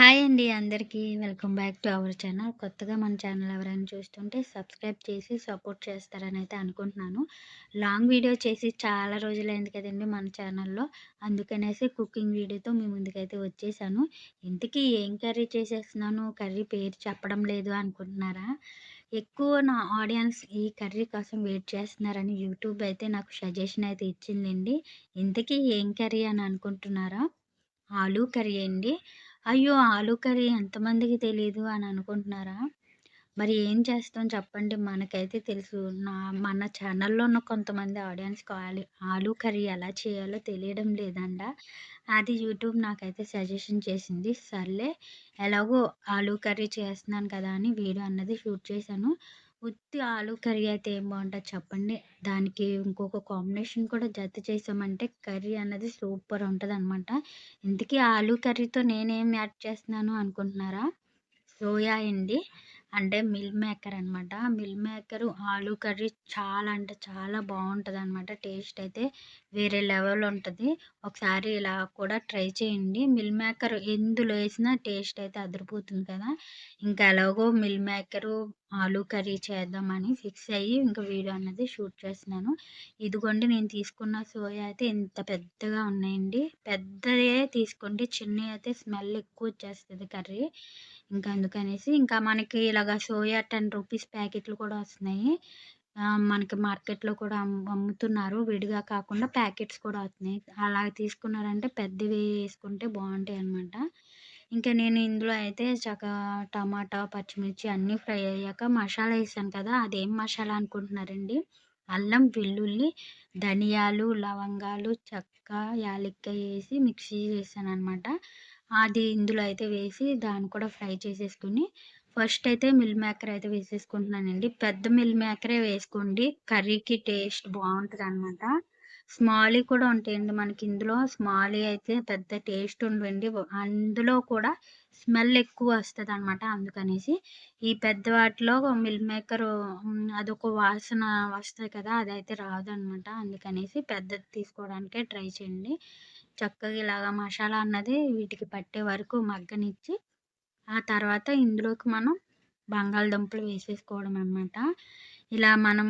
Hi అండి అందరికీ. Welcome back to our channel. కొత్తగా మన ఛానల్ ఎవరైనా చూస్తుంటే సబ్స్క్రైబ్ చేసి సపోర్ట్ చేస్తారని అయితే అనుకుంటున్నాను. లాంగ్ వీడియో చేసి చాలా రోజులైంది కదండి మన ఛానల్లో. అందుకనేసి కుకింగ్ వీడియోతో మీ ముందుకైతే వచ్చేసాను. ఇంతకీ ఏం కర్రీ చేసేస్తున్నాను? కర్రీ పేరు చెప్పడం లేదు అనుకుంటున్నారా? ఎక్కువ నా ఆడియన్స్ ఈ కర్రీ కోసం వెయిట్ చేస్తున్నారని యూట్యూబ్ అయితే నాకు సజెషన్ అయితే ఇచ్చిందండి. ఇంతకీ ఏం కర్రీ అని అనుకుంటున్నారా? ఆలూ కర్రీ అండి. అయ్యో! ఆలు కర్రీ ఎంతమందికి తెలీదు అని అనుకుంటున్నారా? మరి ఏం చేస్తాం చెప్పండి. మనకైతే తెలుసు. నా మన ఛానల్‌లో ఉన్న కొంతమంది ఆడియన్స్‌కి ఆలు ఆలు కర్రీ ఎలా చేయాలో తెలియడం లేదంట. అది యూట్యూబ్ నాకైతే సజెషన్ చేసింది. సర్లే ఎలాగో ఆలు కర్రీ చేస్తున్నాను కదా అని వీడియో అన్నది షూట్ చేశాను. ఉత్తి ఆలు కర్రీ అయితే ఏం బాగుంటుంది చెప్పండి. దానికి ఇంకొక కాంబినేషన్ కూడా జత చేసామంటే కర్రీ అన్నది సూపర్ ఉంటుంది అనమాట ఇంతకీ ఆలు కర్రీతో నేనేం యాడ్ చేస్తున్నాను అనుకుంటున్నారా? సోయా అండి. అంటే మిల్ మేకర్ అనమాట మిల్ మేకర్ ఆలు కర్రీ చాలా అంటే చాలా బాగుంటుంది అనమాట టేస్ట్ అయితే వేరే లెవెల్ ఉంటుంది. ఒకసారి ఇలా కూడా ట్రై చేయండి. మిల్ మేకర్ ఎందులో వేసినా టేస్ట్ అయితే అదిరిపోతుంది కదా. ఇంకా ఎలాగో మిల్ మేకరు ఆలు కర్రీ చేద్దామని ఫిక్స్ అయ్యి ఇంకా వీడియో అన్నది షూట్ చేస్తున్నాను. ఇదిగోండి నేను తీసుకున్న సోయా అయితే ఇంత పెద్దగా ఉన్నాయండి. పెద్దదే తీసుకోండి చిన్నవి అయితే స్మెల్ ఎక్కువ వచ్చేస్తుంది కర్రీ. ఇంకా అందుకనేసి ఇంకా మనకి ఇలాగ సోయా టెన్ రూపీస్ ప్యాకెట్లు కూడా వస్తున్నాయి. మనకి మార్కెట్లో కూడా అమ్ముతున్నారు. విడిగా కాకుండా ప్యాకెట్స్ కూడా వస్తున్నాయి. అలా తీసుకున్నారంటే పెద్దవి వేసుకుంటే బాగుంటాయి అనమాట ఇంకా నేను ఇందులో అయితే చక్కగా టమాటా పచ్చిమిర్చి అన్నీ ఫ్రై అయ్యాక మసాలా వేసాను కదా అదేం మసాలా అనుకుంటున్నారండి? అల్లం వెల్లుల్లి ధనియాలు లవంగాలు చెక్క యాలక్కాయ వేసి మిక్సీ చేశాను అనమాట అది ఇందులో అయితే వేసి దాన్ని కూడా ఫ్రై చేసేసుకుని ఫస్ట్ అయితే మిల్ మేకర్ అయితే వేసేసుకుంటున్నానండి. పెద్ద మిల్ మేకరే వేసుకోండి. కర్రీకి టేస్ట్ బాగుంటుంది అనమాట స్మాలీ కూడా ఉంటాయండి. మనకి ఇందులో స్మాలీ అయితే పెద్ద టేస్ట్ ఉండవండి అందులో కూడా స్మెల్ ఎక్కువ వస్తుంది అనమాట అందుకనేసి ఈ పెద్ద వాటిలో మిల్ మేకర్ అదొక వాసన వస్తుంది కదా అదైతే రాదు అనమాట అందుకనేసి పెద్దది తీసుకోవడానికే ట్రై చేయండి. చక్కగా ఇలాగా మసాలా అన్నది వీటికి పట్టే వరకు మగ్గనిచ్చి ఆ తర్వాత ఇందులోకి మనం బంగాళదుంపలు వేసేసుకోవడం అనమాట ఇలా మనం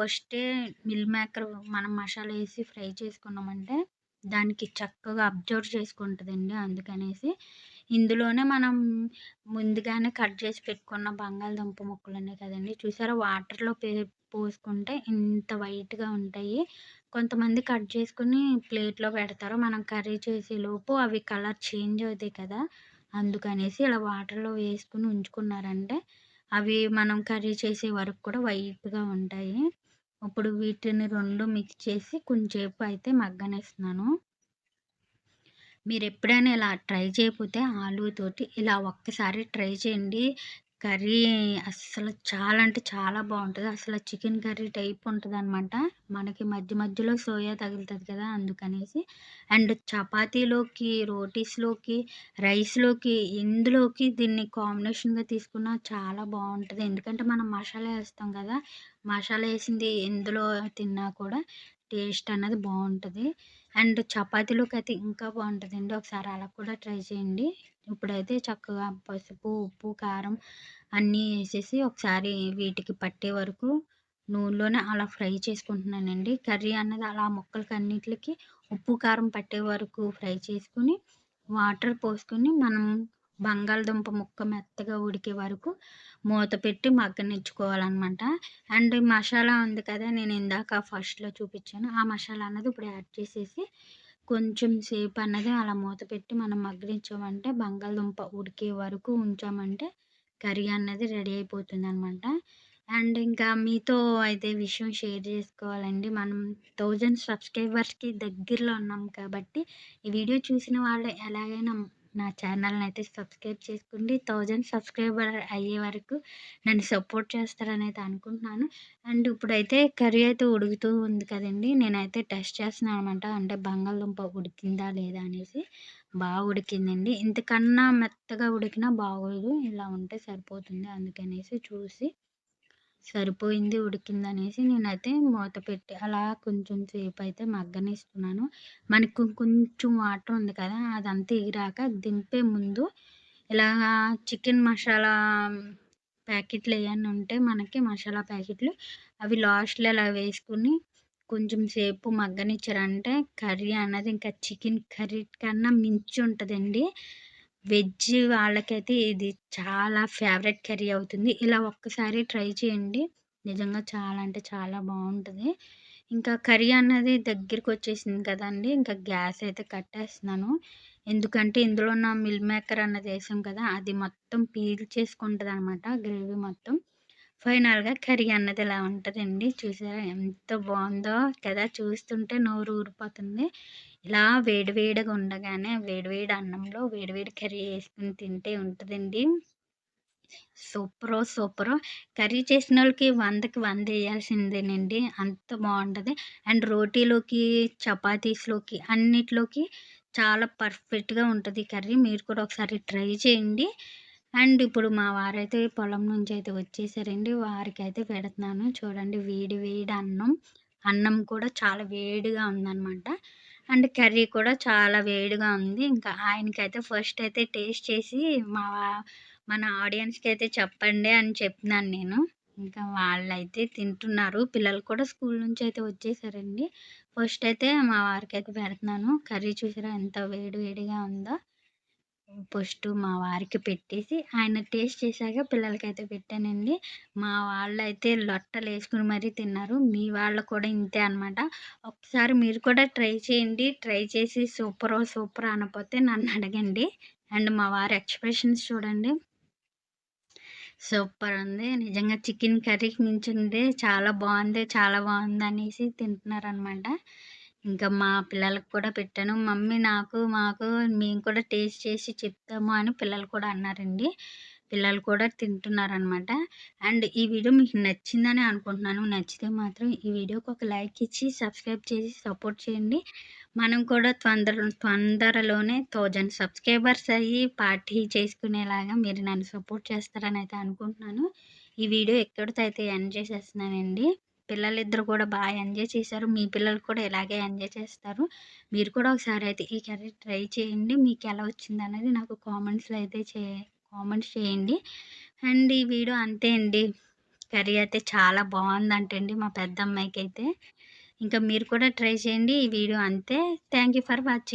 ఫస్టే మిల్ మేకర్ మనం మసాలా వేసి ఫ్రై చేసుకున్నామంటే దానికి చక్కగా అబ్జర్వ్ చేసుకుంటుందండి అందుకనేసి. ఇందులోనే మనం ముందుగానే కట్ చేసి పెట్టుకున్న బంగాళదుంప ముక్కలు ఉన్నాయి కదండి చూసారా? వాటర్లో పే పోసుకుంటే ఇంత వైట్గా ఉంటాయి. కొంతమంది కట్ చేసుకుని ప్లేట్లో పెడతారు. మనం కర్రీ చేసేలోపు అవి కలర్ చేంజ్ అవుతాయి కదా అందుకనేసి ఇలా వాటర్లో వేసుకుని ఉంచుకున్నారంటే అవి మనం కర్రీ చేసే వరకు కూడా వైట్గా ఉంటాయి. ఇప్పుడు వీటిని రెండు మిక్స్ చేసి కొంచెంసేపు అయితే మగ్గనేస్తున్నాను. మీరు ఎప్పుడైనా ఇలా ట్రై చేయకపోతే ఆలుతోటి ఇలా ఒక్కసారి ట్రై చేయండి. కర్రీ అస్సలు చాలా అంటే చాలా బాగుంటుంది. అసలు చికెన్ కర్రీ టైప్ ఉంటుంది అనమాట మనకి మధ్య మధ్యలో సోయా తగులుతుంది కదా అందుకనేసి. అండ్ చపాతీలోకి రోటీస్లోకి రైస్లోకి ఇందులోకి దీన్ని కాంబినేషన్గా తీసుకున్నా చాలా బాగుంటుంది. ఎందుకంటే మనం మసాలా వేస్తాం కదా మసాలా వేసింది ఎందులో తిన్నా కూడా టేస్ట్ అన్నది బాగుంటుంది. అండ్ చపాతీలోకి అయితే ఇంకా బాగుంటుందండి. ఒకసారి అలా కూడా ట్రై చేయండి. ఇప్పుడైతే చక్కగా పసుపు ఉప్పు కారం అన్నీ వేసేసి ఒకసారి వీటికి పట్టే వరకు నూనెలోనే అలా ఫ్రై చేసుకుంటున్నానండి. కర్రీ అన్నది అలా మొక్కలకి అన్నిటికి ఉప్పు కారం పట్టే వరకు ఫ్రై చేసుకుని వాటర్ పోసుకొని మనం బంగాళదుంప ముక్క మెత్తగా ఉడికే వరకు మూత పెట్టి మగ్గనిచ్చుకోవాలన్నమాట. అండ్ మసాలా ఉంది కదా నేను ఇందాక ఫస్ట్లో చూపించాను. ఆ మసాలా అన్నది ఇప్పుడు యాడ్ చేసేసి కొంచెం సేపు అన్నది అలా మూత పెట్టి మనం మగ్గనిచ్చామంటే బంగాళదుంప ఉడికే వరకు ఉంచామంటే కర్రీ అన్నది రెడీ అయిపోతుంది అనమాట అండ్ ఇంకా మీతో అయితే విషయం షేర్ చేసుకోవాలండి. మనం థౌజండ్ సబ్స్క్రైబర్స్కి దగ్గరలో ఉన్నాం కాబట్టి ఈ వీడియో చూసిన వాళ్ళు ఎలాగైనా నా ఛానల్ని అయితే సబ్స్క్రైబ్ చేసుకోండి. థౌజండ్ సబ్స్క్రైబర్ అయ్యే వరకు నన్ను సపోర్ట్ చేస్తారని అయితే అనుకుంటున్నాను. అండ్ ఇప్పుడైతే కర్రీ అయితే ఉడుకుతూ ఉంది కదండి. నేనైతే టెస్ట్ చేస్తున్నాను అనమాట అంటే బంగాళదుంప ఉడికిందా లేదా అనేసి. బాగా ఉడికిందండి. ఇంతకన్నా మెత్తగా ఉడికినా బాగోదు. ఇలా ఉంటే సరిపోతుంది అందుకనేసి చూసి సరిపోయింది ఉడికిందనేసి నేనైతే మూత పెట్టి అలా కొంచెం సేపు అయితే మగ్గనిస్తున్నాను. మనకు కొంచెం వాటర్ ఉంది కదా అదంతా ఎగిరాక దింపే ముందు ఇలా చికెన్ మసాలా ప్యాకెట్లు ఏమన్నా ఉంటే మనకి మసాలా ప్యాకెట్లు అవి లాస్ట్లో అలా వేసుకుని కొంచెం సేపు మగ్గనిచ్చారంటే కర్రీ అన్నది ఇంకా చికెన్ కర్రీ కన్నా మించి ఉంటుందండి. వెజ్ వాళ్ళకైతే ఇది చాలా ఫేవరెట్ కర్రీ అవుతుంది. ఇలా ఒక్కసారి ట్రై చేయండి. నిజంగా చాలా అంటే చాలా బాగుంటుంది. ఇంకా కర్రీ అన్నది దగ్గరికి వచ్చేసింది కదండి. ఇంకా గ్యాస్ అయితే కట్టేస్తున్నాను. ఎందుకంటే ఇందులో ఉన్న మిల్ మేకర్ అన్నది వేసాం కదా అది మొత్తం పీల్ చేసుకుంటుంది అనమాట గ్రేవీ మొత్తం. ఫైనల్గా కర్రీ అన్నది ఇలా ఉంటుందండి? చూసారా ఎంత బాగుందో కదా! చూస్తుంటే నోరు ఊరిపోతుంది. ఇలా వేడివేడిగా ఉండగానే వేడివేడి అన్నంలో వేడివేడి కర్రీ వేసుకుని తింటే ఉంటుందండి. సూపరో సూపరో. కర్రీ చేసిన వాళ్ళకి వందకి వంద వేయాల్సిందేనండి. అంత బాగుంటుంది. అండ్ రోటీలోకి చపాతీస్లోకి అన్నిట్లోకి చాలా పర్ఫెక్ట్గా ఉంటుంది కర్రీ. మీరు కూడా ఒకసారి ట్రై చేయండి. అండ్ ఇప్పుడు మా వారైతే పొలం నుంచి అయితే వచ్చేసారండి. వారికి అయితే పెడుతున్నాను. చూడండి వేడి వేడి అన్నం. అన్నం కూడా చాలా వేడిగా ఉందన్నమాట. అండ్ కర్రీ కూడా చాలా వేడిగా ఉంది. ఇంకా ఆయనకైతే ఫస్ట్ అయితే టేస్ట్ చేసి మా మన ఆడియన్స్కి అయితే చెప్పండి అని చెప్పినాను నేను. ఇంకా వాళ్ళైతే తింటున్నారు. పిల్లలు కూడా స్కూల్ నుంచి అయితే వచ్చేసారండి. ఫస్ట్ అయితే మా వారికి అయితే పెడుతున్నాను. కర్రీ చూసారా ఎంత వేడి వేడిగా ఉందో. ఫస్ట్ మా వారికి పెట్టేసి ఆయన టేస్ట్ చేశాక పిల్లలకైతే పెట్టానండి. మా వాళ్ళు అయితే లొట్టలు వేసుకుని మరీ తిన్నారు. మీ వాళ్ళు కూడా ఇంతే అనమాట ఒకసారి మీరు కూడా ట్రై చేయండి. ట్రై చేసి సూపర్ సూపర్ అనకపోతే నన్ను అడగండి. అండ్ మా వారి ఎక్స్ప్రెషన్స్ చూడండి. సూపర్ ఉంది. నిజంగా చికెన్ కర్రీకి మించింది చాలా బాగుంది చాలా బాగుంది అనేసి తింటున్నారనమాట ఇంకా మా పిల్లలకు కూడా పెట్టాను. మమ్మీ నాకు మాకు మేము కూడా టేస్ట్ చేసి చెప్తాము అని పిల్లలు కూడా అన్నారండి. పిల్లలు కూడా తింటున్నారనమాట. అండ్ ఈ వీడియో మీకు నచ్చిందని అనుకుంటున్నాను. నచ్చితే మాత్రం ఈ వీడియోకి ఒక లైక్ ఇచ్చి సబ్స్క్రైబ్ చేసి సపోర్ట్ చేయండి. మనం కూడా తొందర తొందరలోనే థౌజండ్ సబ్స్క్రైబర్స్ అయ్యి పార్టీ చేసుకునేలాగా మీరు నన్ను సపోర్ట్ చేస్తారని అయితే అనుకుంటున్నాను. ఈ వీడియో ఎక్కడితో అయితే ఎండ్ చేసేస్తున్నానండి. పిల్లలిద్దరు కూడా బాగా ఎంజాయ్ చేశారు. మీ పిల్లలు కూడా ఇలాగే ఎంజాయ్ చేస్తారు. మీరు కూడా ఒకసారి అయితే ఈ కర్రీ ట్రై చేయండి. మీకు ఎలా వచ్చింది అనేది నాకు కామెంట్స్లో అయితే చే కామెంట్స్ చేయండి. అండ్ ఈ వీడియో అంతే అండి. కర్రీ అయితే చాలా బాగుందంటండి మా పెద్ద అమ్మాయికి అయితే ఇంకా మీరు కూడా ట్రై చేయండి. ఈ వీడియో అంతే. Thank you for watching